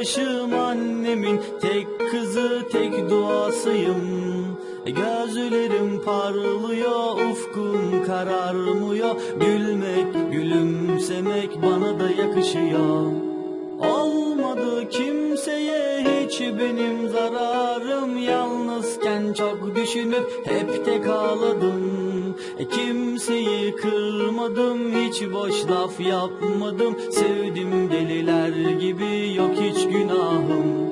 başım annemin tek kızı tek duasıyım Gözlerim parlıyor ufkum kararmıyor. Gülmek gülümsemek bana da yakışıyor. Olmadı kimseye hiç benim zararım. Yalnızken çok düşünüp hep tek ağladım e, Kimseyi kırmadım hiç boş laf yapmadım. Sevdim deliler gibi yok hiç günahım.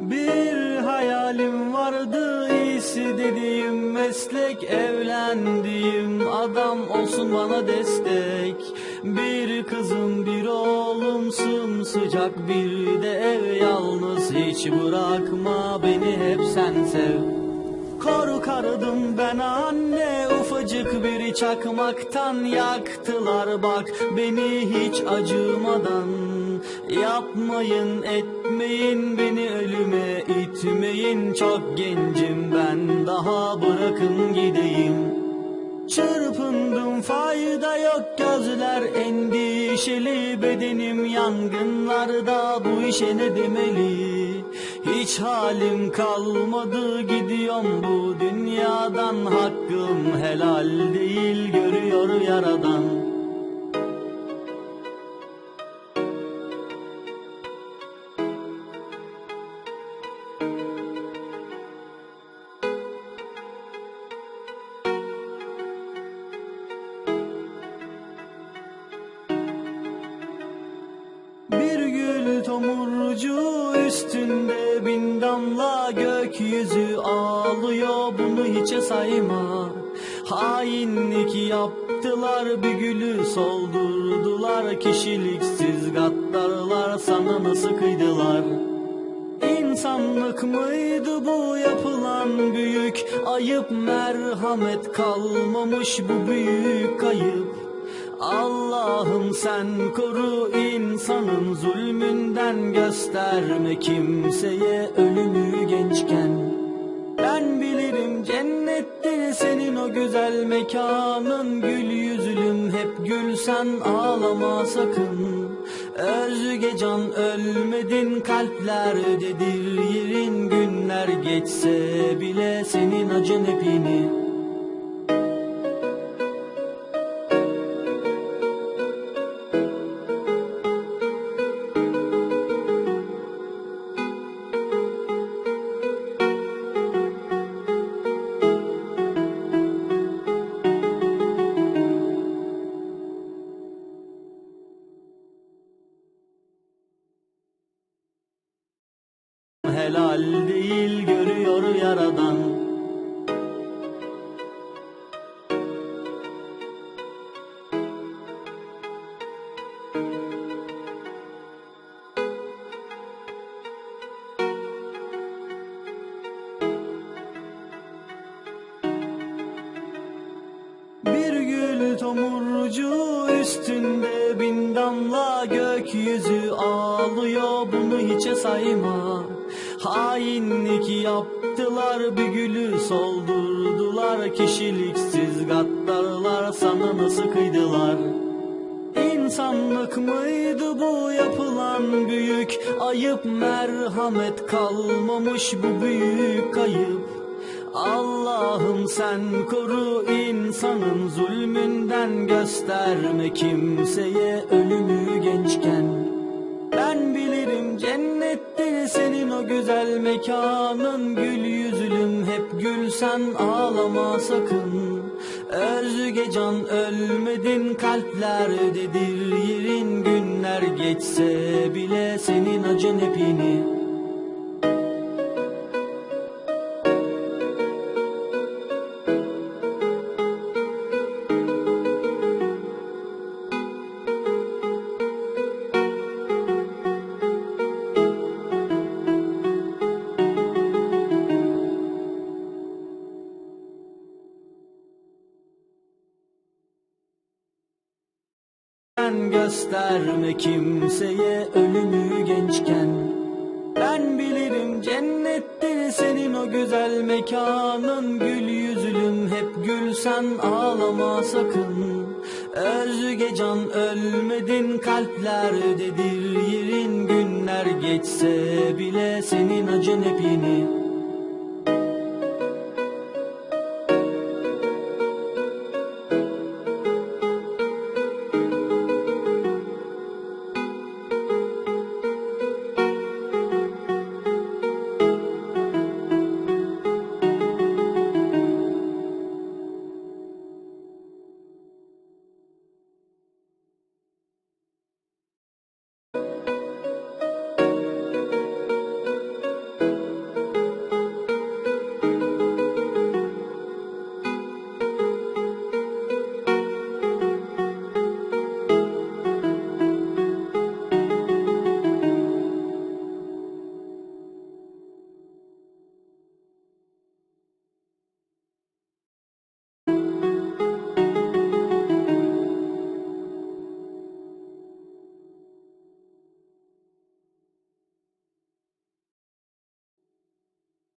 Bir hayalim vardı iyisi dediğim meslek. Evlendiğim adam olsun bana destek. Bir kızım bir oğlum sımsıcak bir de ev. Yalnız hiç bırakma beni hep sen sev Korkardım ben anne ufacık bir çakmaktan yaktılar bak. Beni hiç acımadan Yapmayın etmeyin beni ölüme itmeyin. Çok gencim ben daha bırakın gideyim Çırpındım. Fayda yok gözler endişeli bedenim. Yangınlarda bu işe ne demeli? Hiç halim kalmadı gidiyorum bu dünyadan. Hakkım helal değil görüyor yaradan tomurcu üstünde bin damla gökyüzü ağlıyor bunu hiçe sayma. Hainlik yaptılar bir gülü soldurdular. Kişiliksiz gaddarlar sana nasıl kıydılar? İnsanlık mıydı bu yapılan büyük ayıp? Merhamet kalmamış bu büyük kayıp Allah'ım sen koru insanın zulmünden gösterme kimseye ölümü gençken. Ben bilirim cennettir senin o güzel mekanın Gül yüzlüm hep gülsen ağlama sakın. Özge can ölmedin kalplerdedir yerin Günler geçse bile senin acın hep yaradan. Bir gül tomurcu üstünde bin damla gökyüzü ağlıyor bunu hiçe sayma Hainlik yaptılar bir gülü soldurdular. Kişiliksiz gaddarlar sana nasıl kıydılar İnsanlık mıydı bu yapılan büyük ayıp? Merhamet kalmamış bu büyük kayıp Allah'ım sen koru insanın zulmünden gösterme kimseye ölümü gençken Ben bilirim cennettir senin o güzel mekanın. Gül yüzlüm hep gülsen ağlama sakın. Özge can ölmedin kalplerdedir yerin Günler geçse bile senin acın hep Sen gösterme kimseye ölümü gençken. Ben bilirim cennettir senin o güzel mekanın Gül yüzlüm hep gülsen ağlama sakın. Özge can ölmedin kalplerdedir yerin Günler geçse bile senin acın hep yeni